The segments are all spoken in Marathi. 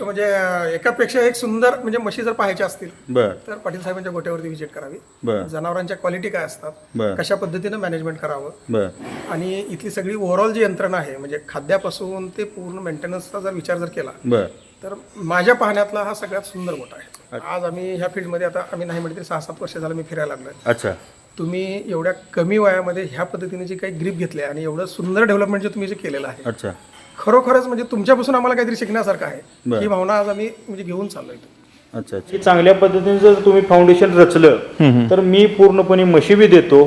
म्हणजे एकापेक्षा एक सुंदर म्हणजे म्हशी जर पाहायच्या असतील बर. तर पाटील साहेबांच्या गोट्यावरती व्हिजिट करावी. जनावरांच्या क्वालिटी काय असतात कशा पद्धतीनं मॅनेजमेंट करावं आणि इथली सगळी ओव्हरऑल जी यंत्रणा आहे म्हणजे खाद्यापासून ते पूर्ण मेंटेनन्सचा जर विचार जर केला तर माझ्या पाहण्यातला हा सगळ्यात सुंदर गोटा आहे. आज आम्ही ह्या फील्डमध्ये आता आम्ही नाही म्हणते सहा सात वर्ष झालं मी फिरायला लागलोय. अच्छा. तुम्ही एवढ्या कमी वयामध्ये ह्या पद्धतीने जे काही ग्रीप घेतले आणि एवढं सुंदर डेव्हलपमेंट जे तुम्ही जे केलेलं आहे अच्छा. खरोखरच म्हणजे तुमच्यापासून आम्हाला काहीतरी शिकण्यासारखं आहे. ही भावना आज आम्ही म्हणजे घेऊन चाललोय अच्छा अच्छा. चांगल्या पद्धतीने जर तुम्ही फाउंडेशन रचलं तर मी पूर्णपणे म्हशी बी देतो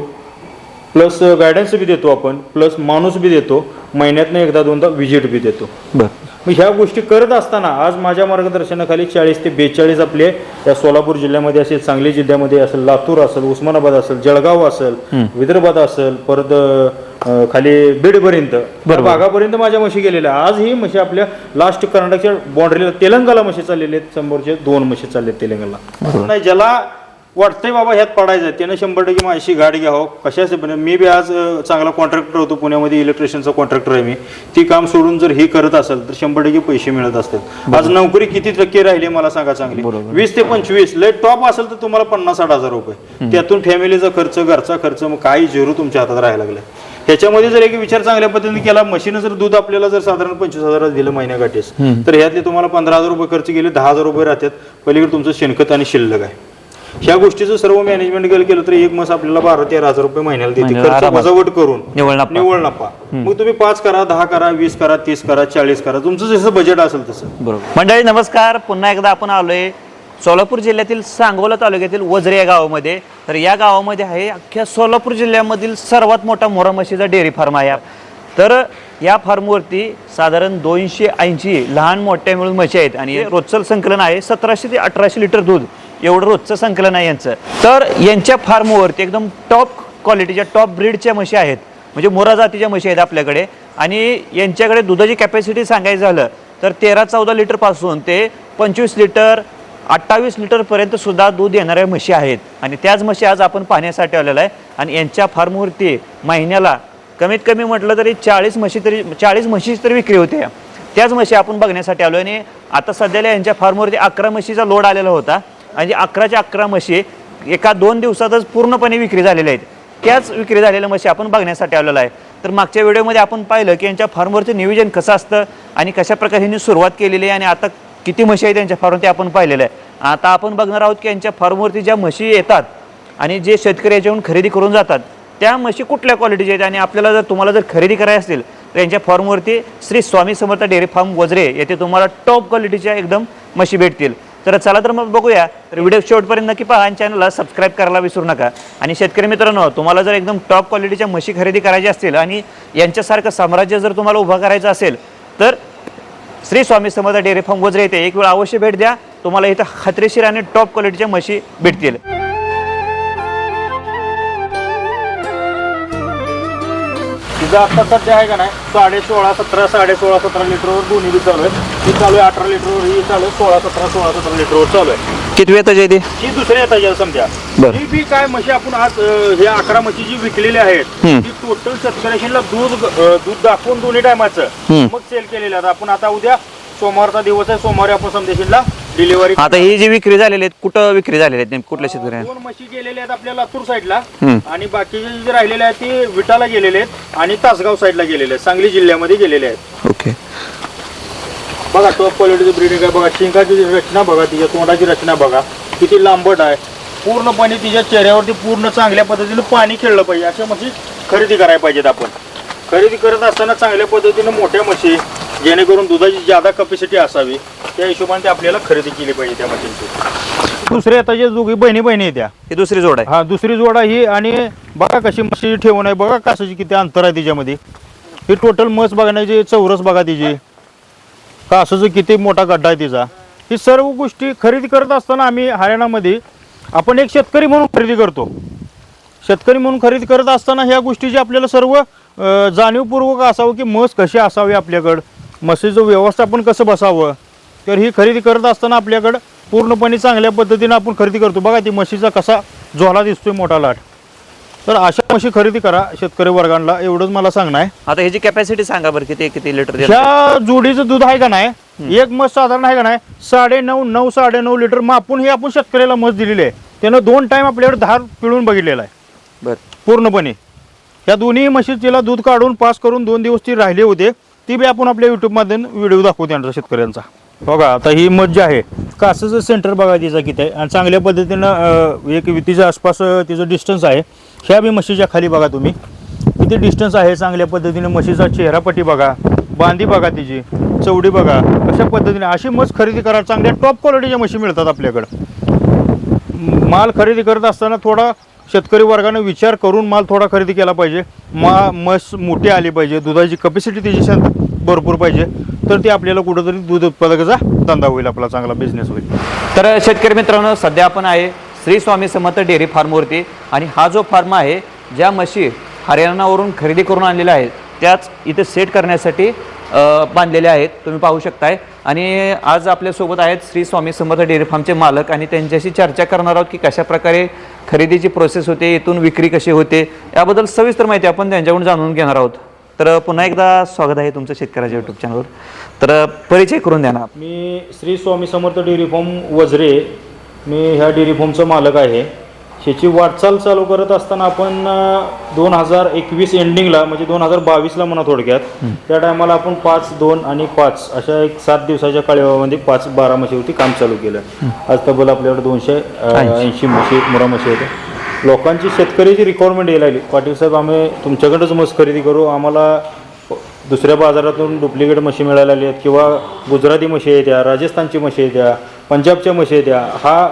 प्लस गायडन्स बी देतो आपण प्लस माणूस बी देतो महिन्यातनं एकदा दोनदा व्हिजिट बी देतो. बर. मग ह्या गोष्टी करत असताना आज माझ्या मार्गदर्शनाखाली चाळीस ते बेचाळीस आपले या सोलापूर जिल्ह्यामध्ये असेल सांगली जिल्ह्यामध्ये असेल लातूर असेल उस्मानाबाद असेल जळगाव असेल विदर्भात असेल परत खाली बीडपर्यंत. भागापर्यंत माझ्या म्हशी गेलेल्या आज ही म्हशी आपल्या लास्ट कर्नाटकच्या बाउंड्रीला तेलंगाला म्हशी चाललेले आहेत. समोरचे दोन म्हशी चालले आहेत तेलंगाला नाही ज्याला वाटतंय बाबा ह्यात पडायचं त्यानं शंभर टक्के माझी गाडी घ्यावं. कशाचे पण मी बी आज चांगला कॉन्ट्रॅक्टर होतो पुण्यामध्ये इलेक्ट्रिशियनचा कॉन्ट्रॅक्टर आहे मी. ती काम सोडून जर हे करत असेल तर शंभर टक्के पैसे मिळत असतात आज नोकरी किती टक्के राहिली मला सांगा चांगली? वीस ते पंचवीस लय टॉप असेल तर तुम्हाला पन्नास साठ हजार रुपये. त्यातून फॅमिलीचा खर्च घरचा खर्च मग काही झिरो तुमच्या हातात राहायला लागलाय. ह्याच्यामध्ये जर एक विचार चांगल्या पद्धतीने केला मशीन जर दूध आपल्याला जर साधारण पंचवीस हजार दिलं महिन्या गाठीस तर ह्यातले तुम्हाला पंधरा हजार रुपये खर्च गेले दहा हजार रुपये राहतात. पलीकडे तुमचं शेणखत आणि शिल्लक आहे. ह्या गोष्टीचं सर्व मॅनेजमेंट केलं केलं तर एक मस आपल्याला बारा तेरा हजार रुपये महिन्याला देते महिन्याला खर्च आरामात. वजावट करून. निव्वळ नफा. निव्वळ नफा मग तुम्ही पाच करा दहा करा वीस करा तीस करा चाळीस करा. तुमचं जसं बजेट असेल तसं. बरोबर. मंडळी नमस्कार. पुन्हा एकदा आपण आलोय सोलापूर जिल्ह्यातील सांगोला तालुक्यातील वजरे या गावामध्ये. तर या गावामध्ये आहे अख्ख्या सोलापूर जिल्ह्यामधील सर्वात मोठा मोरा म्हशीचा डेअरी फार्म आहे. तर या फार्मवरती साधारण दोनशे ऐंशी लहान मोठ्या मिळून म्हशी आहेत. आणि रोजचं संकलन आहे सतराशे ते अठराशे लिटर दूध. एवढं रोजचं संकलन आहे यांचं. तर यांच्या फार्मवरती एकदम टॉप क्वालिटीच्या टॉप ब्रीडच्या म्हशी आहेत. म्हणजे मोरा जातीच्या म्हशी आहेत आपल्याकडे. आणि यांच्याकडे दुधाची कॅपॅसिटी सांगायचं झालं तर तेरा चौदा लिटरपासून ते पंचवीस लिटर अठ्ठावीस लिटरपर्यंत सुद्धा दूध येणाऱ्या म्हशी आहेत. आणि त्याच म्हशी आज आपण पाहण्यासाठी आलेला आहे. आणि यांच्या फार्मवरती महिन्याला कमीत कमी म्हटलं तरी चाळीस म्हशी तरी चाळीस म्हशी तरी विक्री होते. त्याच म्हशी आपण बघण्यासाठी आलो आणि आता सध्याला यांच्या फार्मवरती अकरा म्हशीचा लोड आलेला होता. आणि अकराच्या अकरा म्हशी एका दोन दिवसातच पूर्णपणे विक्री झालेल्या आहेत. त्याच विक्री झालेल्या म्हशी आपण बघण्यासाठी आलेलो आहे. तर मागच्या व्हिडिओमध्ये आपण पाहिलं की यांच्या फार्मवरचं नियोजन कसं असतं आणि कशा प्रकारे यांनी सुरुवात केलेली आहे आणि आता किती म्हशी आहेत त्यांच्या फार्मवर ते आपण पाहिलेलं आहे. आता आपण बघणार आहोत की यांच्या फार्मवरती ज्या म्हशी येतात आणि जे शेतकरी याच्याहून खरेदी करून जातात त्या म्हशी कुठल्या क्वालिटीच्या आहेत? आणि आपल्याला जर तुम्हाला जर खरेदी करायची असतील तर यांच्या फॉर्मवरती श्री स्वामी समर्थ डेअरी फार्म वजरे येथे तुम्हाला टॉप क्वालिटीच्या एकदम म्हशी भेटतील. तर चला तर मग बघूया. तर व्हिडिओ शेवटपर्यंत नक्की पहा आणि चॅनलला सबस्क्राईब करायला विसरू नका. आणि शेतकरी मित्रांनो तुम्हाला जर एकदम टॉप क्वालिटीच्या म्हशी खरेदी करायची असतील आणि यांच्यासारखं साम्राज्य जर तुम्हाला उभं करायचं असेल तर श्री स्वामी समर्थ डेअरी फार्म वजरे येते एक वेळ अवश्य भेट द्या. तुम्हाला इथं खात्रीशीर आणि टॉप क्वालिटीच्या म्हशी भेटतील. तिथं आता सध्या आहे का नाही? साडे सोळा सतरा साडे सोळा सतरा लिटरवर दोन्ही बी चालू आहे ही चालू आहे अठरा लिटरवर ही चालू आहे सोळा सतरा सोळा सतरा लिटरवर चालू आहे. किती येते ही दुसरी येतात या समजा बरं. ही बी काय म्हशी आपण आज अं, हे अकरा म्हशी जी विकलेली आहेत हम्म. ती टोटल शेतकऱ्याशीला दूध अं, दूध दाखवून दोन्ही टायमाचं हम्म. मग सेल केलेलं आहे आपण आता उद्या सोमवारचा दिवस आहे सोमवारी आपण समदेशीला डिलिव्हरी आता ही जी विक्री झालेली आहेत कुठं विक्री झालेली आहेत नेमकी? कुठल्या शेतकऱ्या दोन म्हशी गेलेले आहेत आपल्या लातूर साईडला हम्म. आणि बाकीचे जे राहिलेले आहेत ते विटाला गेलेले आहेत आणि तासगाव साईडला गेलेले आहेत सांगली जिल्ह्यामध्ये गेलेले आहेत. ओके. बघा टॉप क्वालिटीची ब्रीडिंग आहे. बघा शिंगाची रचना बघा तिच्या तोंडाची रचना बघा. किती लांबट आहे. पूर्णपणे तिच्या चेहऱ्यावरती पूर्ण चांगल्या पद्धतीनं पाणी खेळलं पाहिजे. अशा म्हशी खरेदी करायला पाहिजेत आपण. खरेदी करत असताना चांगल्या पद्धतीनं मोठ्या म्हशी जेणेकरून दुधाची जादा कपॅसिटी असावी त्या हिशोबाने ते आपल्याला खरेदी केली पाहिजे त्या म्हशींची दुसरे आता जे दोघी बहिणी बहिणी आहेत त्या. ही दुसरी जोड आहे. हा दुसरी जोडा ही आणि बघा कशी म्हशी ठेवून आहे बघा कशाची किती अंतर आहे तिच्यामध्ये. ही टोटल मस बघण्याची चौरस बघा तिची. कासाचा किती मोठा गड्डा आहे तिचा. ही सर्व गोष्टी खरेदी करत असताना आम्ही हरियाणामध्ये आपण एक शेतकरी म्हणून खरेदी करतो. शेतकरी म्हणून खरेदी करत असताना ह्या गोष्टीची आपल्याला सर्व जाणीवपूर्वक असावं की म्हस कशी असावी आपल्याकडं. म्हशीचं व्यवस्थापन कसं बसावं? तर ही खरेदी करत असताना आपल्याकडं पूर्णपणे चांगल्या पद्धतीनं आपण खरेदी करतो. बघा ती म्हशीचा कसा झोला दिसतोय मोठा लाट. तर अशा म्हशी खरेदी करा शेतकरी वर्गांना एवढंच मला सांगणं आहे. आता ह्याची कॅपॅसिटी सांगा बरं किती किती लिटर? ह्या जोडीचं दूध आहे का नाही? एक मस साधारण आहे का नाही? साडे नऊ नऊ साडे नऊ लिटर मापून हे आपण शेतकऱ्याला मस दिलेली आहे. त्यानं दोन टाइम आपल्याकडे धार पिळून बघितलेला आहे. बरं. पूर्णपणे. या दोन्ही म्हशी तिला दूध काढून पास करून दोन दिवस ती राहिले होते. ती बी आपण आपल्या युट्यूबमध्ये व्हिडिओ दाखवू त्यांचा शेतकऱ्यांचा. बघा आता ही मत जी आहे कासाचं सेंटर बघा तिचं किती आहे. आणि चांगल्या पद्धतीनं एक तिच्या आसपास तिचं डिस्टन्स आहे. ह्या बी म्हशीच्या खाली बघा तुम्ही. किती डिस्टन्स आहे चांगल्या पद्धतीने म्हशीचा चेहरापट्टी बघा बांधी बघा तिची चवडी बघा अशा पद्धतीने अशी म्हस खरेदी करा चांगल्या टॉप क्वालिटीच्या म्हशी मिळतात आपल्याकडं. माल खरेदी करत असताना थोडा शेतकरी वर्गाने विचार करून माल थोडा खरेदी केला पाहिजे. मा म्हस मोठी आली पाहिजे. दुधाची कपॅसिटी त्याची भरपूर पाहिजे. तर ती आपल्याला कुठंतरी दूध उत्पादकाचा धंदा होईल आपला चांगला बिझनेस होईल. तर शेतकरी मित्रांनो सध्या आपण आहे श्री स्वामी समर्थ डेअरी फार्मवरती आणि हा जो फार्म आहे ज्या म्हशी हरियाणावरून खरेदी करून आणलेल्या आहेत त्याच इथे सेट करण्यासाठी बांधलेले आहेत. तुम्ही पाहू शकताय. आणि आज आपल्यासोबत आहेत श्री स्वामी समर्थ डेअरी फार्मचे मालक आणि त्यांच्याशी चर्चा करणार आहोत की कशा प्रकारे खरेदीची प्रोसेस होते इथून विक्री कशी होते याबद्दल सविस्तर माहिती आपण त्यांच्याकडून जाणून घेणार आहोत. तर पुन्हा एकदा स्वागत आहे तुमचं शेतकऱ्याच्या युट्यूब चॅनलवर तर परिचय करून द्या ना. मी श्री स्वामी समर्थ डेअरी फार्म वजरे मी ह्या डेअरी फार्मचा मालक आहे. ह्याची वाटचाल चालू करत असताना आपण दोन हजार एकवीस एंडिंगला म्हणजे दोन हजार बावीसला म्हणा थोडक्यात त्या टायमाला आपण पाच दोन आणि पाच अशा एक सात दिवसाच्या काळामध्ये पाच बारा म्हशीवरती काम चालू केलं. आज तब्बल आपल्याकडे दोनशे ऐंशी. म्हशी मुरा म्हशी होत्या. लोकांची शेतकऱ्याची रिक्वायरमेंट यायला लागली. पाटील साहेब आम्ही तुमच्याकडंच म्हस खरेदी करू. आम्हाला दुसऱ्या बाजारातून डुप्लिकेट म्हशी मिळायला लागल्या आहेत किंवा गुजराती म्हशी आहेत त्या राजस्थानची म्हशी आहेत त्या पंजाबच्या म्हशी आहेत त्या. हा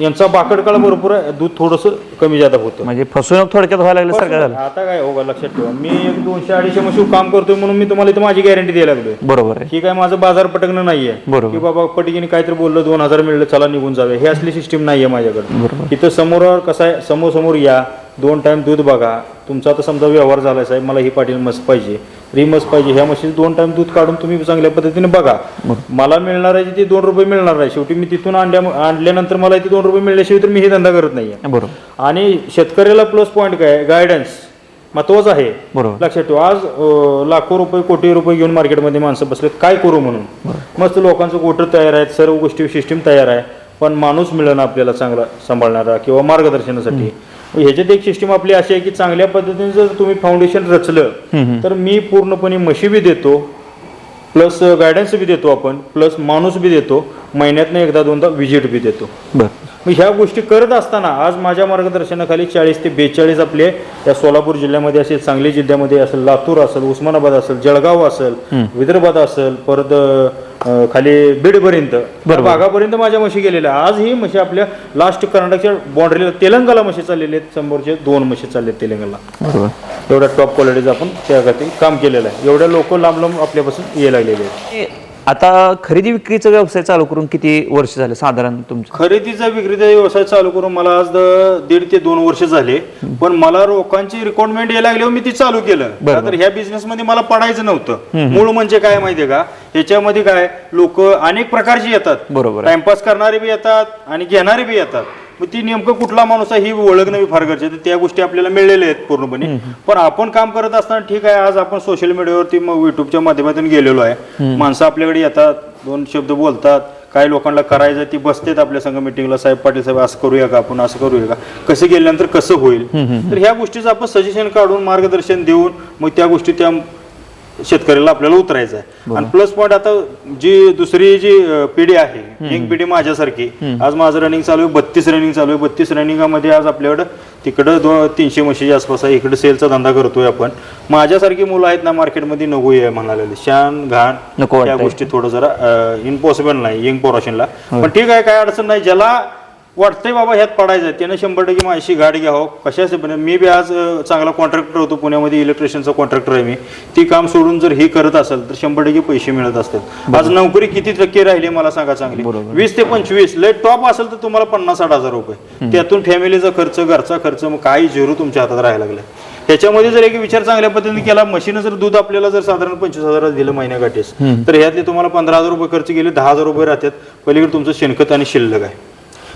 यांचा बाकडकाळ भरपूर आहे. दूध थोडंसं कमी जादा होतं. म्हणजे फसवणूक थोडक्यात व्हायला लागलं सारखं झालं आता काय हो का लक्षात ठेवा. मी एक दोनशे अडीचशे म्हशी काम करतोय म्हणून मी तुम्हाला इथं माझी गॅरंटी द्यायला लागलोय. बरोबर आहे. ही काय माझं बाजार पटकणं नाहीये. बरोबर. की बाबा पटकीने काहीतरी बोललं दोन हजार मिळलं चला निघून जावे हे असली सिस्टीम नाहीये माझ्याकडे. बरोबर. तिथं समोर कसं आहे समोर समोर या. दोन टाइम दूध बघा. तुमचा आता समजा व्यवहार झाला साहेब मला ही पाटील मस पाहिजे. री मस पाहिजे. ह्या म्हशीचं दोन टाइम दूध काढून तुम्ही चांगल्या पद्धतीने बघा. मला मिळणार आहे ते दोन रुपये मिळणार आहे शेवटी मी तिथून आणल्या आणल्यानंतर मला इथे दोन रुपये मिळल्याशिवाय तर मी हे धंदा करत नाहीये. बरोबर. आणि शेतकऱ्याला प्लस पॉईंट काय? गायडन्स महत्वाचं आहे. बरोबर. लक्षात ठेवा. आज लाखो रुपये कोटी रुपये घेऊन मार्केटमध्ये माणसं बसलेत. काय करू म्हणून? मस्त लोकांचं कोटर तयार आहेत. सर्व गोष्टी सिस्टीम तयार आहे. पण माणूस मिळणं आपल्याला चांगला सांभाळणारा किंवा मार्गदर्शनासाठी. ह्याच्यात एक सिस्टीम आपली अशी आहे की चांगल्या पद्धतीने जर तुम्ही फाउंडेशन रचलं तर मी पूर्णपणे म्हशी बी देतो प्लस गायडन्स बी देतो आपण प्लस माणूस बी देतो महिन्यातनं एकदा दोनदा व्हिजिट बी देतो. मग ह्या गोष्टी करत असताना आज माझ्या मार्गदर्शनाखाली चाळीस ते बेचाळीस आपले या सोलापूर जिल्ह्यामध्ये असेल सांगली जिल्ह्यामध्ये असेल लातूर असेल उस्मानाबाद असेल जळगाव असेल विदर्भात असेल परत अं, खाली बीडपर्यंत त्या भागापर्यंत माझ्या म्हशी गेलेल्या. आज ही म्हशी आपल्या लास्ट कर्नाटकच्या बाँड्रीला तेलंगाला म्हशी चाललेल्या आहेत. समोरचे दोन म्हशी चालले आहेत तेलंगाला बरोबर. एवढ्या टॉप क्वालिटीचं आपण त्या गती काम केलेलं आहे. एवढ्या लोक लांब लांब आपल्यापासून यायला लागलेले आहेत. आता खरेदी विक्रीचा व्यवसाय चालू करून किती वर्ष झाले साधारण तुमचं? खरेदीचा विक्रीचा व्यवसाय चालू करून मला आज द- दीड ते दोन वर्ष झाले. पण मला लोकांची रिक्वायरमेंट यायला लागल्यावर मी ती चालू केलं. तर ह्या बिझनेस मध्ये मला पडायचं नव्हतं. मूळ म्हणजे काय माहितीये का? ह्याच्यामध्ये काय? लोक अनेक प्रकारची येतात. बरोबर आहे. टाइमपास करणारे बी येतात आणि घेणारे बी येतात. मग ती नेमकं कुठला माणूस आहे ही ओळखणं फार गरजेचं. त्या गोष्टी आपल्याला मिळलेल्या आहेत पूर्णपणे. पण आपण काम करत असताना ठीक आहे आज आपण सोशल मीडियावरती मग युट्यूबच्या माध्यमातून गेलेलो आहे. माणसं आपल्याकडे येतात दोन शब्द बोलतात. काही लोकांना करायचं ती बसतेत आपल्या संघ मिटिंगला साहेब पाटील साहेब असं करूया का आपण असं करूया का? कसं गेल्यानंतर कसं होईल? तर ह्या गोष्टीचं आपण सजेशन काढून मार्गदर्शन देऊन मग त्या गोष्टी त्या शेतकऱ्याला आपल्याला उतरायचं आहे. आणि प्लस पॉईंट आता जी दुसरी जी पिढी आहे एक पिढी माझ्यासारखी आज माझं रनिंग चालू आहे बत्तीस रनिंग चालू आहे. बत्तीस रनिंगमध्ये आज आपल्याकडं तिकडं दोन तीनशे म्हशीच्या आसपास आहे. इकडे सेलचा धंदा करतोय आपण. माझ्यासारखी मुलं आहेत ना मार्केटमध्ये नको आहे म्हणाले शान घाण त्या. गोष्टी थोडं जरा इम्पॉसिबल नाही यंग पोराशनला पण ठीक आहे काय अडचण नाही. ज्याला वाटतंय बाबा ह्यात पडायचं त्यानं शंभर टक्के माझी गाडी घ्यावं. कशाचे पण. मी बी आज चांगला कॉन्ट्रॅक्टर होतो. पुण्यामध्ये इलेक्ट्रिशियनचा कॉन्ट्रॅक्टर आहे मी. ती काम सोडून जर हे करत असेल तर शंभर टक्के पैसे मिळत असतात आज नोकरी किती टक्के राहिली मला सांगा चांगली. वीस ते पंचवीस. लय टॉप असेल तर तुम्हाला पन्नास साठ हजार रुपये. त्यातून फॅमिलीचा खर्च घरचा खर्च मग काही झिरो तुमच्या हातात राहायला लागलाय. त्याच्यामध्ये जर एक विचार चांगल्या पद्धतीने केला मशीन जर दूध आपल्याला जर साधारण पंचवीस हजार दिलं महिन्याकाठीच तर ह्यातले तुम्हाला पंधरा हजार रुपये खर्च गेले दहा हजार रुपये राहतात. पलीकडे तुमचं शेणखत आणि शिल्लक आहे.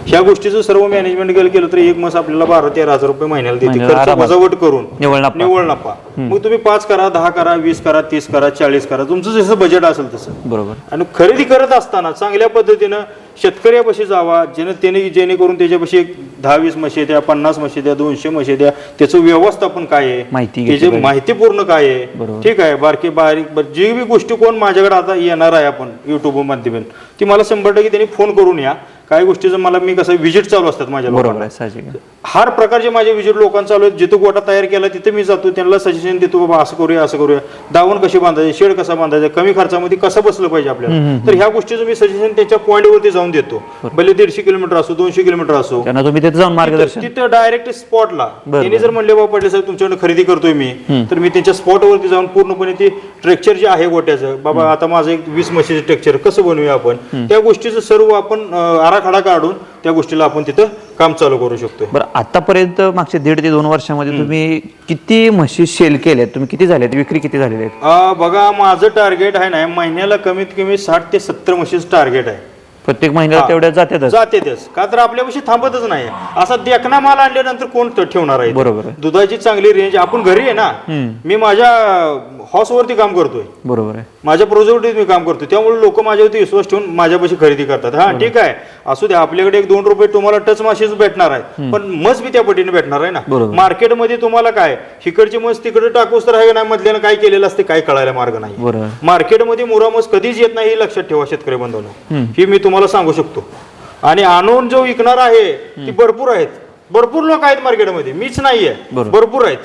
ह्या गोष्टीचं सर्व मॅनेजमेंट केलं केलं तर एक मस आपल्याला बारा तेरा हजार रुपये महिन्याला देते खर्च आरामात. वजावट करून. निव्वळ नफा. निव्वळ नफा मग तुम्ही पाच करा दहा करा वीस करा तीस करा चाळीस करा. तुमचं जसं बजेट असेल तसं. बरोबर. आणि खरेदी करत असताना चांगल्या पद्धतीनं शेतकऱ्यापाशी जावा जेणे त्याने जेणेकरून त्याच्यापाशी एक दहा वीस म्हशी द्या पन्नास म्हशी द्या दोनशे म्हशी द्या. त्याचं व्यवस्थापन काय आहे? माहिती घेतली त्याची पाहिजे. माहिती पूर्ण काय आहे? बरोबर. ठीक आहे बारकी बारीक बर- जी बी गोष्टी कोण माझ्याकडे आता येणार आहे आपण युट्यूब माध्यमातून ती मला शंभर टक्के त्यांनी फोन करून या. काही गोष्टीचं मला मी कसं विजिट चालू असतात माझ्या बरोबर लोकांना. आहे साहजिक आहे. हर प्रकारचे माझे विजिट लोकांना चालू आहेत. जिथं गोटा तयार केला तिथे मी जातो. त्यांना सजेशन देतो बाबा असं करूया असं करूया. दावण कशी बांधायचे शेड कसा बांधायचा कमी खर्चामध्ये कसं बसलं पाहिजे आपल्याला? तर ह्या गोष्टीचं मी सजेशन त्यांच्या पॉईंटवरती जाऊन देतो. भले दीडशे किलोमीटर असो दोनशे किलोमीटर असो. त्यांना तुम्ही तिथे जाऊन मार्गदर्शन. तिथं डायरेक्ट स्पॉटला त्यांनी जर म्हणले बाबा पडले साहेब तुमच्याकडे खरेदी करतोय मी. तर मी त्यांच्या स्पॉटवरती जाऊन पूर्णपणे ते ट्रेक्चर जे आहे गोट्याचं बाबा आता माझं एक वीस म्हशीचं ट्रेक्चर कसं बनवूया आपण? त्या गोष्टीचं सर्व आपण अं, आराखडा काढून त्या गोष्टीला आपण तिथं काम चालू करू शकतो बरं आतापर्यंत मागच्या दीड ते दोन वर्षामध्ये तुम्ही किती म्हशी सेल केल्यात? तुम्ही किती झाल्यात विक्री किती झालेल्या आहेत? अं, बघा माझं टार्गेट आहे ना महिन्याला कमीत कमी साठ ते सत्तर म्हशीचं टार्गेट आहे. प्रत्येक महिन्याला हा. तेवढ्या जातातच जातेच का तर आपल्यापाशी थांबतच नाही. असा देखना माल आणल्यानंतर कोण त- ठेवणार आहे? बरोबर आहे. दुधाची चांगली रेंज आपण घरी आहे ना मी माझ्या हॉसवरती काम करतोय. बरोबर आहे. माझ्या प्रोजेक्टवरती मी काम करतो त्यामुळे लोक माझ्यावरती विश्वास ठेवून माझ्यापाशी खरेदी करतात. हा ठीक आहे. असू द्या आपल्याकडे एक दोन रुपये तुम्हाला टच माशीच भेटणार आहे पण मस बी त्या पटीने भेटणार आहे ना. बरोबर. मार्केटमध्ये तुम्हाला काय हिकडची मस तिकडे टाकूस तर आहे नाही मधल्यानं काय केलेलं असते काय कळायला मार्ग नाही. बरोबर. मार्केटमध्ये मुरा मस कधीच येत नाही हे लक्षात ठेवा शेतकरी बांधवांनो ही मी तुम्हाला सांगू शकतो. आणि आणून जो विकणार आहे ती भरपूर आहेत. भरपूर लोक आहेत मार्केटमध्ये मीच नाहीये. भरपूर आहेत.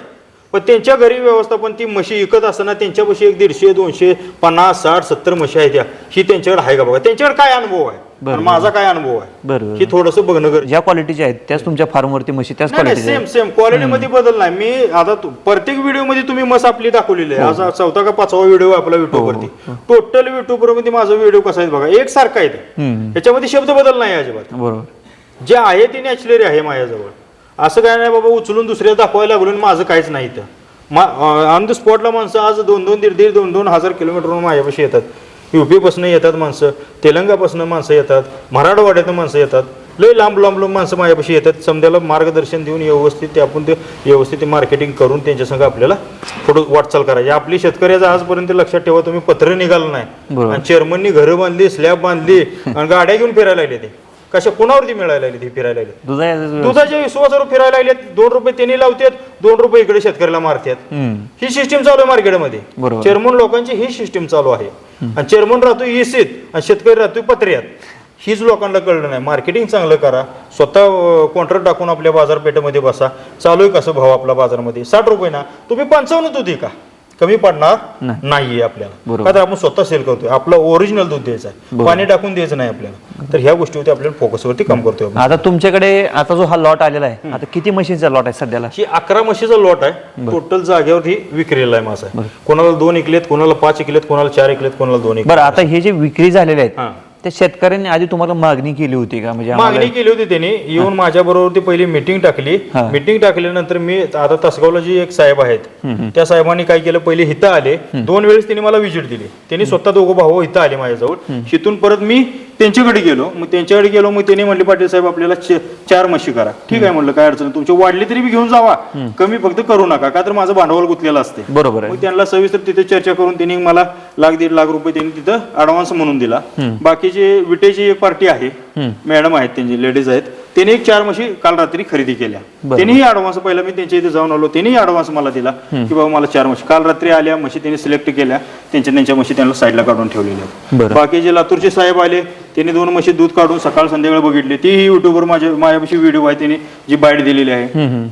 पण त्यांच्या घरी व्यवस्थापन ती म्हशी विकत असताना त्यांच्यापाशी एक दीडशे दोनशे पन्नास साठ सत्तर म्हशी आहेत त्या ही त्यांच्याकडे आहे का बघा? त्यांच्याकडे काय अनुभव आहे. आणि माझा काय अनुभव आहे? बरोबर ही थोडंसं बघणं गरजेचं. ज्या क्वालिटीच्या आहेत त्याच तुमच्या फार्मवरती म्हशी त्याच क्वालिटीच्या सेम सेम क्वालिटी मध्ये बदल नाही. मी आता तु- प्रत्येक व्हिडिओमध्ये तुम्ही मस आपली दाखवलेली आहे. आज चौथा का पाचवा व्हिडिओ आपला युट्यूब वरती. टोटल युट्यूबमध्ये माझा व्हिडिओ कसा आहे बघा? एक सारखा आहे. ते. हम्म. याच्यामध्ये शब्द बदल नाही अजिबात. बरोबर. जे आहे ते नॅचरली आहे माझ्याजवळ. असं काय नाही बाबा उचलून दुसऱ्या दाखवायला लागलो आणि माझं काहीच नाही इथं. ऑन द स्पॉटला माणसं आज दोन दोन दीड दीड दोन दोन हजार किलोमीटरवरून माझ्यापाशी येतात. युपी पासून येतात माणसं तेलंगापासून माणसं येतात मराठवाड्यातून माणसं येतात. लय लांब लांब लांब माणसं माझ्यापाशी येतात. समजायला मार्गदर्शन देऊन व्यवस्थित ते आपण ते व्यवस्थित मार्केटिंग करून त्यांच्या संग आपल्याला पुढे वाटचाल करायची. आपली शेतकऱ्याचं आजपर्यंत लक्षात ठेवा तुम्ही पत्र निघालं नाही. आणि चेअरमननी घरं बांधली स्लॅब बांधली आणि गाड्या घेऊन फिरायला लागले ते. कशा कोणावरती मिळायला लागले ते फिरायला लागले? दुधा दुधाच्या विश्वासावर फिरायला लागलेत दोन रुपये त्यांनी लावतात दोन रुपये इकडे शेतकऱ्याला मारतात. ही सिस्टीम चालू आहे मार्केटमध्ये. बरोबर. चेअरमन लोकांची ही सिस्टीम चालू आहे. आणि चेअरमन राहतो इसीत आणि शेतकरी राहतो पत्र्यात. हीच लोकांना कळलं नाही. मार्केटिंग चांगलं करा. स्वतः कॉन्ट्रॅक्ट टाकून आपल्या बाजारपेठेमध्ये बसा. चालू आहे कसं भाव आपला बाजारामध्ये? साठ रुपये ना. तुम्ही पंचावन्न दूध आहे का कमी पडणार नाही. नाहीये आपल्याला. का तर आपण स्वतः सेल करतोय. आपलं ओरिजिनल दूध द्यायचं आहे. पाणी टाकून द्यायचं नाही आपल्याला. तर ह्या गोष्टीवरती आपल्याला फोकसवरती काम करतोय आपण. आता तुमच्याकडे आता जो हा लॉट आलेला आहे आता किती म्हशींचा लॉट आहे सध्याला? ही अकरा म्हशीचा लॉट आहे. टोटल जागेवर ही विक्रीला आहे माझा कोणाला दोन इकलेत कोणाला पाच इकलेत कोणाला चार इकलेत कोणाला दोन इकलेत. बरं आता हे जे विक्री झालेले आहेत हा. त्या शेतकऱ्यांनी आधी तुम्हाला मागणी केली होती का? म्हणजे आम्हाला- मागणी केली होती त्यांनी. येऊन माझ्या बरोबर ती पहिली मिटिंग टाकली. हा. मिटिंग टाकल्यानंतर मी आता तासगावला जी एक साहेब आहेत त्या साहेबांनी काय केलं? पहिले हिथं आले. दोन वेळेस त्यांनी मला व्हिजिट दिली. त्यांनी स्वतः दोघं भाऊ इथं आले माझ्याजवळ. तिथून परत मी त्यांच्याकडे गेलो. मग त्यांच्याकडे गेलो मग त्यांनी म्हणले पाटील साहेब आपल्याला च- चार म्हशी करा. ठीक आहे म्हणलं काय अडचण नाही. तुमचे वाढले तरी बी घेऊन जावा. कमी फक्त करू नका. का तर माझं भांडवल गुंतलेलं असते. बरोबर आहे. मग त्यांना सविस्तर तिथे चर्चा करून त्यांनी मला लाख दीड लाख रुपये त्यांनी तिथं ऍडव्हान्स म्हणून दिला. बाकीचे विटेची एक पार्टी आहे. मॅडम आहेत त्यांची लेडीज आहेत. त्यांनी एक चार म्हशी काल रात्री खरेदी केल्या. त्यांनीही ऍडव्हान्स पहिला मी त्यांच्या इथे जाऊन आलो. त्यांनीही ऍडव्हान्स मला दिला की बाबा मला चार म्हशी. काल रात्री आल्या म्हशी त्यांनी सिलेक्ट केल्या. त्यांच्या त्यांच्या म्हशी त्यांना साईडला काढून ठेवलेल्या. बाकी जे लातूरचे साहेब आले त्यांनी दोन म्हशी दूध काढून सकाळ संध्याकाळ बघितले. तीही युट्यूबवर माझ्या माझ्यापाशी व्हिडिओ आहे. त्यांनी जी बाईट दिलेली आहे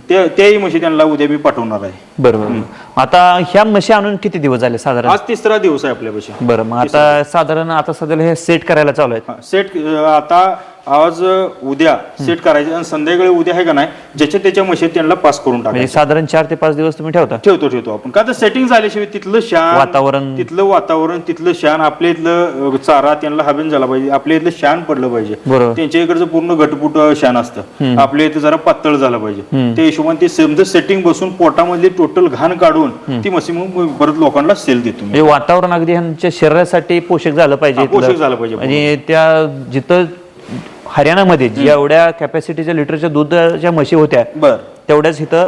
त्या- त्याही म्हशी त्यांना उद्या मी पाठवणार आहे. बरोबर आता ह्या म्हशी आणून किती दिवस झाले साधारण? आज तिसरा दिवस आहे आपल्यापाशी. बरं मग आता साधारण आता सध्याला हे सेट करायला चालू आहेत. सेट आता आज उद्या सेट करायचे आणि संध्याकाळी उद्या आहे का नाही ज्याच्या त्याच्या मशीन त्यांना पास करून म्हणजे टाकायचं साधारण चार ते पाच दिवस तुम्ही ठेवता? ठेवतो ठेवतो आपण. का तर सेटिंग झाल्याशिवाय तिथलं शान वातावरण. तिथलं वातावरण तिथलं शान आपल्या इथलं अ, चारा त्यांना हवेन झाला पाहिजे. आपल्या इथलं शान पडलं पाहिजे. बरोबर. त्यांच्या इकडचं पूर्ण घटपुट अ, शान असतं. आपल्या इथं जरा पातळ झालं पाहिजे. त्या हिशोबाने ते समजा सेटिंग बसून पोटामधली टोटल घाण काढून ती मशी मग परत लोकांना सेल देतो मी. म्हणजे वातावरण अगदी ह्यांच्या शरीरासाठी पोषक झालं पाहिजे हा, पोषक इथलं. झालं पाहिजे. म्हणजे त्या जिथं हरियाणामध्ये जेवढ्या कॅपॅसिटीच्या लिटरच्या दुधाच्या म्हशी होत्या बर. तेवढ्याच इथं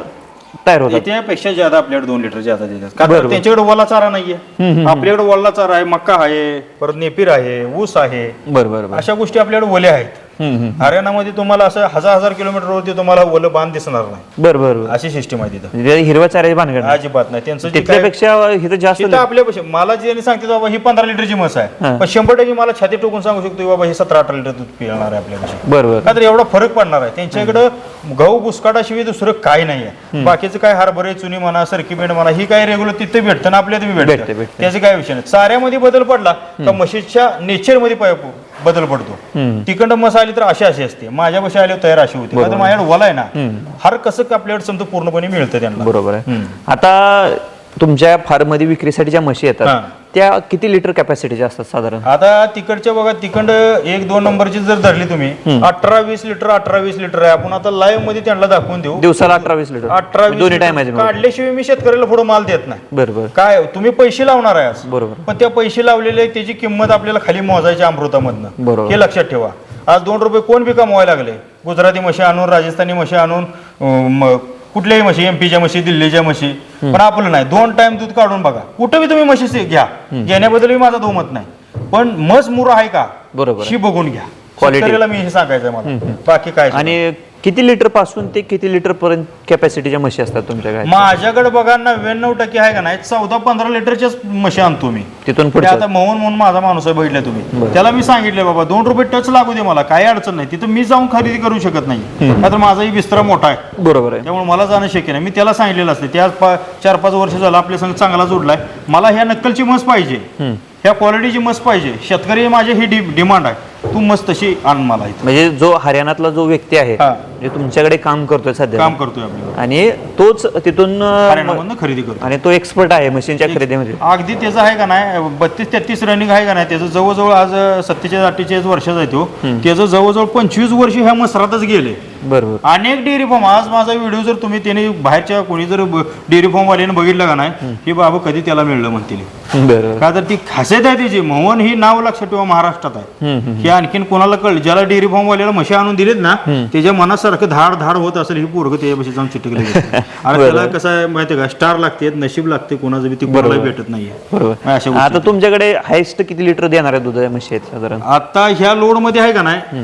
तयार होतात. त्यापेक्षा ज्यादा आपल्याकडे दोन लिटर ज्यादा देतात का तर बरोबर. त्यांच्याकडे वल्ला चारा नाहीये. आपल्याकडे वल्ला चारा आहे मक्का आहे परत नेपीर आहे ऊस आहे. बरं बरं बरं. अशा गोष्टी आपल्याकडे ओल्या आहेत. हरियाणामध्ये तुम्हाला असं हजार हजार किलोमीटरवरती तुम्हाला ओलं बांध दिसणार नाही. बरं बरं बरं. अशी सिस्टीम आहे तिथं. म्हणजे हिरव्या चाऱ्याची भानगड. अजिबात नाही. त्यांचं जे काय तिथल्यापेक्षा इथं जास्त तिथं आपल्यापाशी मला जे सांगते बाबा ही पंधरा लिटरची म्हस आहे. पण शंभर टक्के मला छाती टोकून सांगू शकतो की बाबा ही सतरा अठरा लिटर दूध पिळणार आहे आपल्यापाशी बरं बरं. का तर एवढा फरक पडणार आहे. त्यांच्याकडे गहू बुसकाटाशिवाय दुसरं काय नाही आहे. बाकीचं काय हरभरे चुनी म्हणा सरकी बेंड म्हणा ही काय रेग्युलर तिथे भेटतं ना आपल्या भेटतं, भेटतं भेटतं. त्याचे काय विषय नाही. चाऱ्यामध्ये बदल पडला तर म्हशीच्या नेचरमध्ये पाय- बदल पडतो. तिकडं म्हस आली तर अशी अशी असते. माझ्या म्हशी आली तयार अशी होती. तर माझ्याकडे वला आहे ना. हर कसं आपल्याकडे समजा पूर्णपणे मिळतं त्यांना. बरोबर आहे. आता तुमच्या फार्ममध्ये विक्रीसाठी ज्या म्हशी हा. येतात त्या किती लिटर कॅपॅसिटीच्या असतात साधारण? आता तिकडच्या बघा तिकंड एक दोन नंबरची जर धरली तुम्ही अठरा वीस लिटर अठरा वीस लिटर आहे. आपण आता लाईव्हमध्ये त्यांना दाखवून देऊ. दिवसाला अठरा वीस लिटर. अठरा वीस दोन्ही लिटर टाइम काढल्याशिवाय मी शेतकऱ्याला पुढे माल देत नाही. बरं बरं काय तुम्ही पैसे लावणार आहे आज. बरोबर. पण त्या पैसे लावलेले त्याची किंमत आपल्याला खाली मोजायची अमृतामधनं. बरोबर. हे लक्षात ठेवा. आज दोन रुपये कोण बी कमवायला लागले? गुजराती म्हशी आणून राजस्थानी म्हशी आणून अं, म- कुठल्याही म्हशी एमपीच्या म्हशी दिल्लीच्या म्हशी पण आपलं नाही. दोन टाइम दूध काढून बघा. कुठं बी तुम्ही म्हशी घ्या. घेण्याबद्दल माझा दोमत नाही. पण मस मुरा आहे का? बरोबर. शी बघून घ्या. शेतकऱ्याला मी हे सांगायचं मला. बाकी काय आणि किती लिटरपासून ते किती लिटर पर्यंत कॅपॅसिटीच्या म्हशी असतात तुमच्याकडे माझ्याकडे बघा नव्याण्णव टक्के आहे का नाही? चौदा पंधरा लिटरच्याच म्हशी आणतो मी. तिथून पुढे आता मोहन म्हणून माझा माणूस आहे बघितला तुम्ही. त्याला मी सांगितलं बाबा दोन रुपये टच लागू दे मला काही अडचण नाही. तिथं मी जाऊन खरेदी करू शकत नाही. तर माझाही विस्तार मोठा आहे. बरोबर आहे. त्यामुळे मला जाणं शक्य नाही. मी त्याला सांगितलेलं असते त्या चार पाच वर्ष झालं आपल्या संग चांगला जोडलाय. मला ह्या नक्कलची मस पाहिजे. ह्या क्वालिटीची मस पाहिजे. शेतकरी माझे ही डिमांड आहे. तू मस तशी आण मला इथं. म्हणजे जो हरियाणातला जो व्यक्ती आहे हा. जे तुमच्याकडे काम करतोय सध्या. काम करतोय आपल्याला आणि तोच तिथून हरियाणामधनं खरेदी करतो आणि तो एक्सपर्ट आहे मशीनच्या खरेदीमध्ये. अगदी त्याचं आहे का नाही बत्तीस तेहतीस रनिंग आहे का नाही त्याचं जवळजवळ आज सत्तेचाळीस अठ्ठेचाळीस वर्षाचा आहे तो. त्याचं जवळजवळ पंचवीस वर्ष ह्या मसरातच गेले. बरोबर. अनेक डेअरी फार्म आज माझा व्हिडिओ जर तुम्ही त्याने बाहेरच्या कोणी जर डेअरी फार्म वाल्याने बघितलं का नाही हे बाबा कधी त्याला मिळलं म्हणतील का तर ती खासियत आहे त्याची. मोहन ही नाव लक्षात ठेवा महाराष्ट्रात आहे. की आणखीन कोणाला कळलं? ज्याला डेअरी फार्म वाल्याला म्हशी आणून दिलेत ना त्याच्या मनासारखं धाड धाड होत असेल ही पोरग त्याच्यापाशी जाऊन चिटकले आणि त्याला कसं आहे माहितीये का? स्टार लागते नशीब लागते कोणाचं बी ती कोणाला भेटत नाहीये. आता तुमच्याकडे हायस्ट किती लिटर देणार आहे दुधाच्या म्हशी आहेत साधारण? आता ह्या लोडमध्ये आहे का नाही?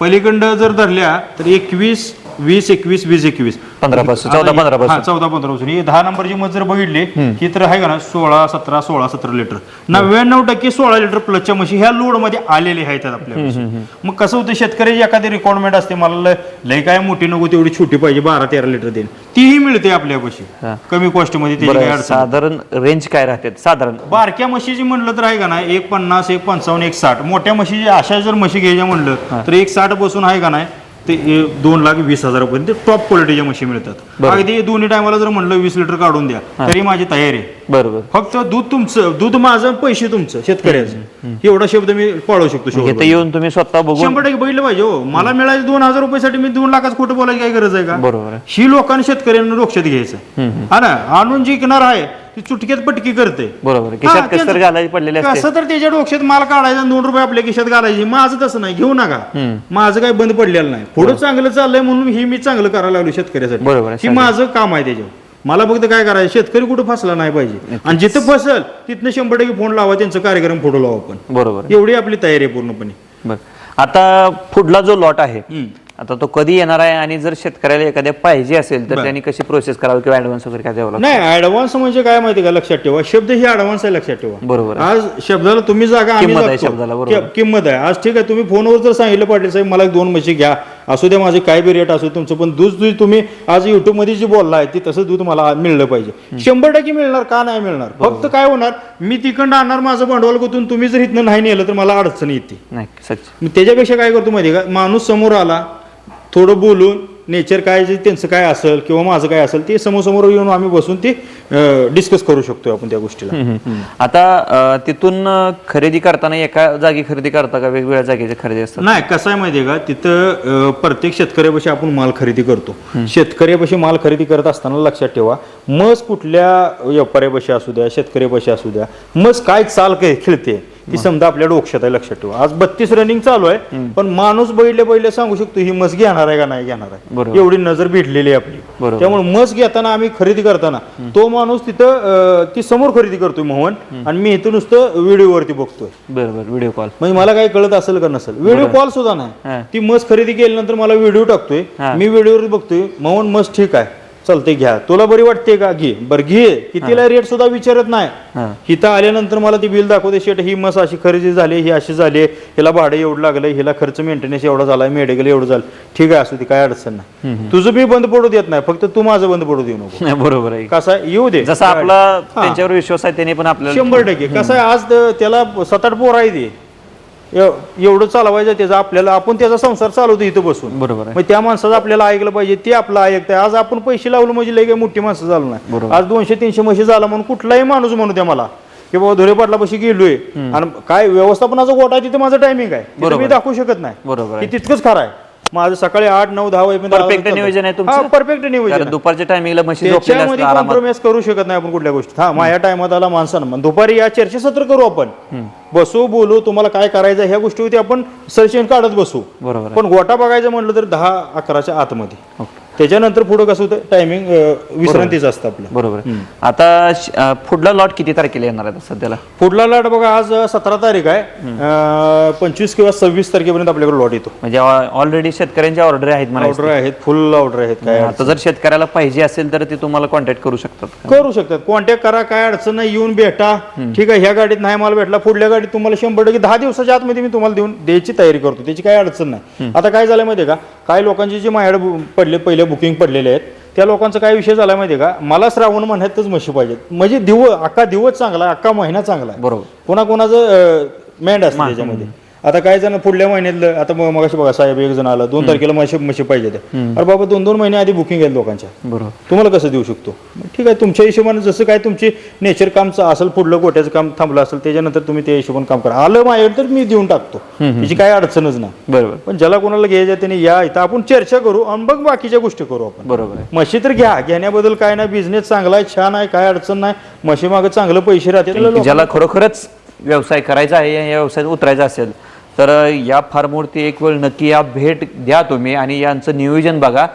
पलीकडं जर धरल्या तर एकवीस वीस एकवीस वीस एकवीस. पंधरा पासून चौदा पंधरा हा पासून चौदा पंधरा पासून. ही दहा नंबरची मत जर बघितली ही तर आहे का ना सोळा सतरा सोळा सतरा लिटर. नव्याण्णव टक्के सोळा लिटर प्लसच्या म्हशी ह्या लोडमध्ये आलेले आहेत आपल्या म्हशी. मग कसं होतं शेतकऱ्याची एखादी रिक्वायरमेंट असते मला लय- लय काय मोठी नको तेवढी छोटी पाहिजे बारा तेरा लिटर देईन. तीही मिळते आपल्यापाशी हा. कमी कॉस्टमध्ये त्याची काही बरं अडचण साधारण रेंज काय राहते? साधारण. बारक्या म्हशीची म्हणलं तर आहे का नाही एक पन्नास एक पंचावन्न एक साठ. मोठ्या म्हशीची अशा जर म्हशी घ्यायच्या म्हणलं तर एक साठ बसून आहे का नाही ते दोन लाख वीस हजारापर्यंत टॉप क्वालिटीच्या म्हशी मिळतात. अगदी दोन्ही टायमाला जर म्हणलं वीस लिटर काढून द्या तरी माझी तयारी आहे. बरोबर. फक्त दूध तुमचं दूध माझं पैसे तुमचं शेतकऱ्याचं. एवढा शब्द मी पाळू शकतो शेवट येऊन तुम्ही स्वतः शंभर टक्के बघितलं पाहिजे हो. मला मिळायचं दोन हजार रुपयासाठी मी दोन लाखाचं खोटं बोलायची काय गरज आहे का? बरोबर ही लोकांनी शेतकऱ्यांना लक्षात घ्यायचं. हा ना? आणून जी किनार आहे. ती चुटक्यात पटकी करते. बरोबर. हा, कसं तर त्यांचं- घालायची पडलेली असते. कसं तर त्याच्या डोक्यात माल काढायचा आणि दोन रुपये आपल्या खिशात घालायचे. माझं तसं नाही घेऊ नका. माझं काही बंद पडलेलं नाही. पुढे चांगलं चाललंय म्हणून ही मी चांगलं करायला लागलो शेतकऱ्यासाठी. बरोबर आहे, ही माझं काम आहे त्याच्यावर. मला फक्त काय करायचं शेतकरी कुठं फसला नाही पाहिजे. आणि जिथं फसल तिथनं शंभर टक्के फोन लावा त्यांचा कार्यक्रम फोटो लावा आपण. बरोबर. एवढी आपली तयारी आहे पूर्णपणे. बरं. आता पुढला जो लॉट आहे आता तो कधी येणार आहे आणि जर शेतकऱ्याला एखाद्या पाहिजे असेल तर. त्यांनी कशी प्रोसेस करावी किंवा ऍडव्हान्स वगैरे काय द्यावं लागतं नाही ऍडव्हान्स म्हणजे काय माहिती का लक्षात ठेवा शब्द ही ऍडव्हान्स आहे लक्षात ठेवा बरोबर. आज शब्दाला तुम्ही जागा आम्ही किंमत आहे. शब्दाला, बरोबर. कि- किंमत आहे आज ठीक आहे तुम्ही फोनवर जर सांगितलं पाटील साहेब मला एक दोन म्हशी घ्या असू द्या माझे काय बी रेट असू दे तुमचं पण दूध दूध तुम्ही आज युट्यूबमध्ये जे बोललाय ते तसं दूध मला मिळलं पाहिजे. शंभर टक्के मिळणार का नाही मिळणार? फक्त काय होणार मी तिकडं आणणार माझं भांडवल गुंतून तुम्ही जर इथनं नाही नेलं तर मला अडचण येते. नाही सच. मी त्याच्यापेक्षा काय करतो माहिती आहे का? माणूस समोर आला थोडं बोलून नेचर काय जे त्यांचं काय असेल किंवा माझं काय असेल ते समोर समोर येऊन आम्ही बसून ते डिस्कस करू शकतो आपण त्या गोष्टीला. आता तिथून खरेदी करताना एका जागी खरेदी करता का? वेगवेगळ्या जागेची खरेदी असतात? नाही कसं आहे माहितीये का? तिथं प्रत्येक शेतकऱ्यापाशी आपण माल खरेदी करतो. शेतकऱ्यापाशी माल खरेदी करत असताना लक्षात ठेवा मस कुठल्या व्यापाऱ्यापाशी असू द्या शेतकऱ्यापाशी असू द्या मस काय चाल काय खेळते ती समजा आपल्या डोक्यात आहे लक्षात ठेवा. आज बत्तीस रनिंग चालू आहे पण माणूस बैठले बैठले सांगू शकतो ही मस घेणार आहे का नाही घेणार आहे? बरोबर. एवढी नजर भेटलेली आहे आपली. बरोबर. त्यामुळे मस घेताना आम्ही खरेदी करताना तो माणूस तिथं ती समोर खरेदी करतोय मोहन आणि मी इथं नुसतं व्हिडिओवरती बघतोय. बरं बरं व्हिडिओ कॉल. म्हणजे मला काही कळत असेल का नसेल. व्हिडिओ कॉल सुद्धा नाही. ती मस खरेदी केल्यानंतर मला व्हिडिओ टाकतोय. मी व्हिडिओवर बघतोय मोहन मस ठीक आहे. चालते घ्या. तुला बरी वाटते का? घे. बरं घे. कितीला रेट सुद्धा विचारत नाही. हा. इथं आल्यानंतर मला ती बिल दाखवते. शेट ही मस अशी खरेदी झाली ही अशी झाली. हिला भाडं एवढं लागलं हिला खर्च मेंटेनन्स एवढा झाला मेडिकल एवढं झालं. ठीक आहे असू ती काय अडचण नाही. तुझं मी बंद पडू देत नाही. फक्त तू माझं बंद पडू देऊ नको. बरोबर आहे. कसा? येऊ दे. जसा आपला त्यांच्यावर विश्वास आहे त्यांनी पण आपल्याला शंभर टक्के. कसं आहे आज त्याला सात आठ पोर आहे ते. एव- एवढं चालवायचं त्याचा आपल्याला आपण त्याचा संसार चालवतो इथं बसून. बरोबर आहे. मग त्या माणसाचं आपल्याला ऐकलं पाहिजे ते आपलं ऐकतंय. आज आपण पैसे लावलं म्हणजे लय काही मोठी माणसं झालं नाही. बरोबर. आज दोनशे तीनशे म्हशी झाला म्हणून कुठलाही माणूस म्हणू द्या मला की बाबा धुरे पाटलापाशी गेलोय आणि काय व्यवस्थापनाचा गोटा आहे तिथे माझं टायमिंग आहे. तिथं बरोबर. मी दाखवू शकत नाही. बरोबर आहे. हे तितकंच खरं आहे. माझं सकाळी आठ नऊ दहा वाजेपर्यंत परफेक्ट नियोजन आहे तुमचं? परफेक्ट नियोजन कारण आहे. दुपारच्या टायमिंगला म्हशी झोपलेल्या त्याच्यामध्ये असतात आरामात. कॉम्प्रोमाइज करू शकत नाही आपण कुठल्या गोष्टी हा माझ्या टायमात आला माणसानं. मग दुपारी या चर्चासत्र करू आपण. बसू बोलू तुम्हाला काय करायचं ह्या गोष्टीवरती आपण सर्चन काढत बसू. बरोबर आहे. पण गोटा बघायचं म्हटलं तर दहा अकराच्या आतमध्ये. ओके. त्याच्यानंतर पुढे कसं होतं? टायमिंग विश्रांतीचं असतं आपलं. बरोबर. आहे. आता श- अं, पुढला लॉट किती तारखेला येणार आहे आता सध्याला? पुढला लाट बघा आज सतरा तारीख आहे. पंचवीस किंवा सव्वीस तारखेपर्यंत आपल्याकडे लॉट येतो. म्हणजे ऑलरेडी शेतकऱ्यांच्या ऑर्डर आहेत मला ऑर्डर आहेत फुल ऑर्डर आहेत काय आता जर शेतकऱ्याला पाहिजे असेल तर ते तुम्हाला कॉन्टॅक्ट करू शकतात. करू शकतात. कॉन्टॅक्ट करा काय अडचण नाही येऊन भेटा. ठीक आहे ह्या गाडीत नाही माल भेटला पुढल्या गाडीत तुम्हाला शंभर टक्के दहा दिवसाच्या आतमध्ये मी तुम्हाला देऊन द्यायची तयारी करतो. त्याची काय अडचण नाही. आता काय झालं माहितीये का? काही लोकांचे जे माझ्याकडे बु- पडले पहिले बुकिंग पडलेले आहेत त्या लोकांचा काय विषय झाला माहितीये का? मला श्रावण महिन्यातच म्हशी पाहिजेत. म्हणजे दिवस अख्खा दिवस चांगला अख्खा महिना चांगला आहे. बरोबर. कोणा कोणाचं मेंढ असतं त्याच्यामध्ये. आता काय जण पुढल्या महिन्यातलं आता मग मगाशी बघा साहेब एक जण आला दोन तारखेला म्हशी म्हशी पाहिजे अरे बाबा दोन दोन महिने आधी बुकिंग आहेत लोकांच्या. बरोबर. तुम्हाला कसं देऊ शकतो? ठीक आहे तुमच्या हिशोबाने जसं काय तुमची नेचर कामचं असेल पुढलं गोट्याचं काम थांबलं असेल त्याच्यानंतर तुम्ही त्या हिशोबाने काम करा. आलं माझ्याकडे तर मी देऊन टाकतो. त्याची काय अडचणच नाही. बरोबर. पण ज्याला कोणाला घ्यायचं त्याने या इथं. आपण चर्चा करू आणि बघ बाकीच्या गोष्टी करू आपण. बरोबर म्हशी तर घ्या. घेण्याबद्दल काय नाही. बिझनेस चांगला आहे छान आहे काय अडचण नाही. म्हशी मागे चांगलं पैसे राहते ज्याला खरोखरच व्यवसाय करायचा आहे या व्यवसायात उतरायचा असेल तर या फार्मवरती एक वेळ नक्की या भेट द्या तुम्ही आणि यांचं नियोजन बघा.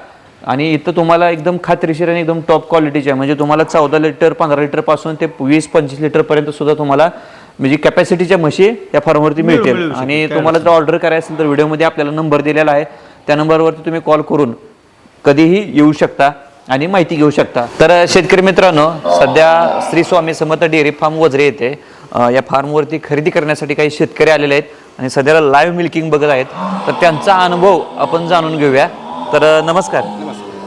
आणि इथं तुम्हाला एकदम खात्रीशीर आणि एकदम टॉप क्वालिटीचे आहे. म्हणजे तुम्हाला चौदा लिटर पंधरा लिटरपासून ते वीस पंचवीस लिटर पर्यंत सुद्धा तुम्हाला म्हणजे कॅपॅसिटीच्या म्हशी या फार्मवरती मिळतील. आणि तुम्हाला जर ऑर्डर करायचं असेल तर व्हिडिओमध्ये आपल्याला नंबर दिलेला आहे. त्या नंबरवरती तुम्ही कॉल करून कधीही येऊ शकता आणि माहिती घेऊ शकता. तर शेतकरी मित्रांनो सध्या श्री स्वामी समर्थ डेअरी फार्म वजरे अ, या फार्मवरती खरेदी करण्यासाठी काही शेतकरी आलेले आहेत. आणि सध्याला लाईव्ह मिल्किंग बघत आहेत. तर त्यांचा अनुभव आपण जाणून घेऊया. तर नमस्कार.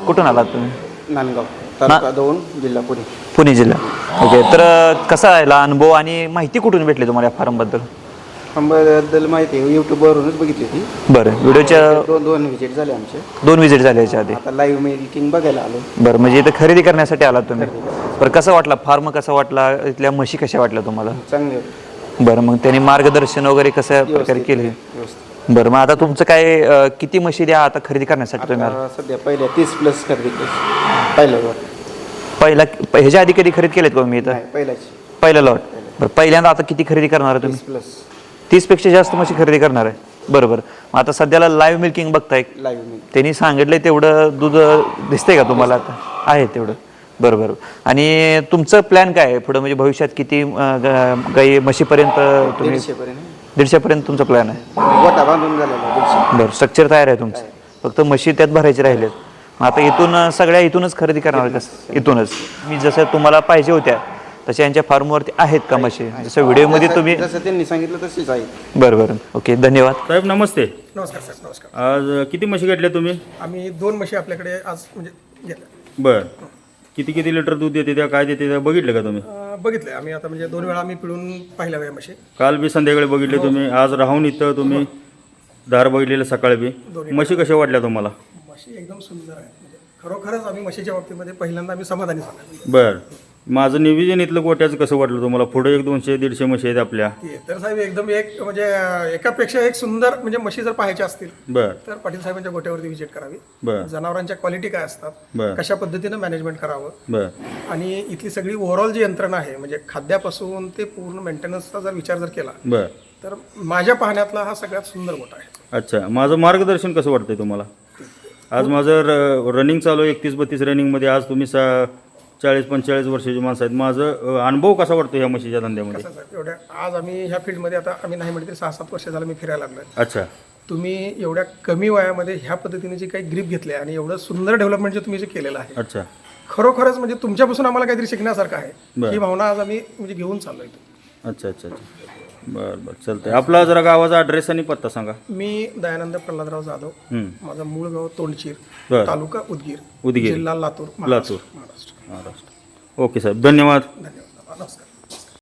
कुठून आलात तुम्ही? नांदगाव तालुका दोन जिल्हा पुणे. पुणे जिल्हा. ओके. तर कसा हा अनुभव आणि माहिती कुठून भेटली तुम्हाला या फार्मबद्दल आंब्याबद्दल माहिती यूट्यूबवरूनच बघितली होती. बरं. व्हिडिओच्या दोन दोन व्हिजिट झाले आमचे. दोन व्हिजिट झाले याच्या आधी. लाईव्ह मेकिंग बघायला आलो. बरं. म्हणजे इथं खरेदी करण्यासाठी आलात तुम्ही. बरं कसं वाटला? फार्म कसा वाटला? इथल्या म्हशी कशा वाटल्या तुम्हाला? चांगले. बरं मग त्यांनी मार्गदर्शन वगैरे कशा प्रकारे केले व्यवस्थित. बरं मग आता तुमचं काय अं, किती म्हशी आता खरेदी करण्यासाठी तुम्ही? आला? आता सध्या पहिल्या तीस प्लस खरेदी केली. पहिलं पहिला ह्याच्या आधी कधी खरेदी केलेत का मी इथं? नाही पहिल्याची. पहिलं लॉट बरं पहिल्यांदा आता किती खरेदी करणार आहे तुम्ही? तीस प्लस तीसपेक्षा जास्त म्हशी खरेदी करणार आहे. बरोबर मग आता सध्याला लाईव्ह मिल्किंग बघताय. लाईव्ह त्यांनी सांगितलंय तेवढं दूध दिसतंय का तुम्हाला? आता आहे तेवढं. बरं बरं आणि तुमचं प्लॅन काय आहे? पुढं म्हणजे भविष्यात किती ग- गाई म्हशीपर्यंत तुम्ही दीडशे पर्यंत दीडशेपर्यंत तुमचा प्लॅन आहे? गोटा बांधून झालेला आहे दीडशे. बरं स्ट्रक्चर तयार आहे तुमचं. फक्त म्हशी त्यात भरायचे राहिलेत. मग आता इथून अं, सगळ्या इथूनच खरेदी करणार कसं इथूनच. मी जसं तुम्हाला पाहिजे होत्या तशा यांच्या फार्मवरती आहेत का म्हशी? जसं व्हिडिओमध्ये तुम्ही जसं त्यांनी सांगितलं तशीच आहे बरं बरं. ओके धन्यवाद. साहेब नमस्ते. नमस्कार साहेब नमस्कार. आज किती म्हशी घेतल्या तुम्ही? आम्ही दोन म्हशी आपल्याकडे आज म्हणजे घेतल्या. बर. किती किती लिटर दूध देते त्या काय देते त्या बघितलं का तुम्ही? अं, बघितलंय. आम्ही आता म्हणजे दोन वेळा आम्ही पिळून पाहिल्या वेळा म्हशी काल बी संध्याकाळी बघितले तुम्ही. आज राहून इथं तुम्ही दार बघितलेलं सकाळी बी. म्हशी कशा वाटल्या तुम्हाला? म्हशी एकदम सुंदर आहे म्हणजे खरोखरच आम्ही म्हशीच्या बाबतीमध्ये पहिल्यांदा आम्ही समाधानी झालो. बर. माझं नियोजन इथलं गोट्याचं कसं वाटलं तुम्हाला? पुढे एक दोनशे दीडशे म्हशी आहेत आपल्या. ते तर साहेब एकदम एक म्हणजे एकापेक्षा एक सुंदर म्हणजे म्हशी जर पाहायच्या असतील बर. तर पाटील साहेबांच्या गोट्यावरती व्हिजिट करावी. बर. जनावरांच्या क्वालिटी काय असतात? बर. कशा पद्धतीनं मॅनेजमेंट करावं? बर. आणि इथली सगळी ओव्हरऑल जी यंत्रणा आहे म्हणजे खाद्यापासून ते पूर्ण मेंटेनन्सचा जर विचार जर केला बर. तर माझ्या पाहण्यातला हा सगळ्यात सुंदर गोटा आहे. अच्छा. माझं मार्गदर्शन कसं वाटतंय तुम्हाला? आज माझं रनिंग चालू आहे एकतीस बत्तीस रनिंगमध्ये आज तुम्ही सा चाळीस पंचेचाळीस वर्षाची माणसं आहेत. माझं अनुभव कसा वाटतो ह्या म्हशीच्या धंद्यामध्ये? कसं साहेब एवढ्या आज आम्ही ह्या फील्डमध्ये आता आम्ही नाही म्हटलं तरी सहा सात वर्ष झालं मी फिरायला लागलोय. अच्छा. तुम्ही एवढ्या कमी वयामध्ये ह्या पद्धतीने जे काही ग्रीप घेतले आणि एवढं सुंदर डेव्हलपमेंट जे तुम्ही जे केलेलं आहे अच्छा. खरोखरच म्हणजे तुमच्यापासून आम्हाला काहीतरी शिकण्यासारखं आहे. ही भावना आज आम्ही म्हणजे घेऊन चाललोय अच्छा अच्छा अच्छा. बरं बरं. चालतंय. आपला जरा गावाचा ॲड्रेस आणि पत्ता सांगा. मी दयानंद प्रल्हादराव जाधव. हं. माझं मूळ गाव तोंडचीर बरं. तालुका उदगीर उदगीर. जिल्हा लातूर लातूर. महाराष्ट्र. महाराष्ट्र. ओके साहेब धन्यवाद. धन्यवाद.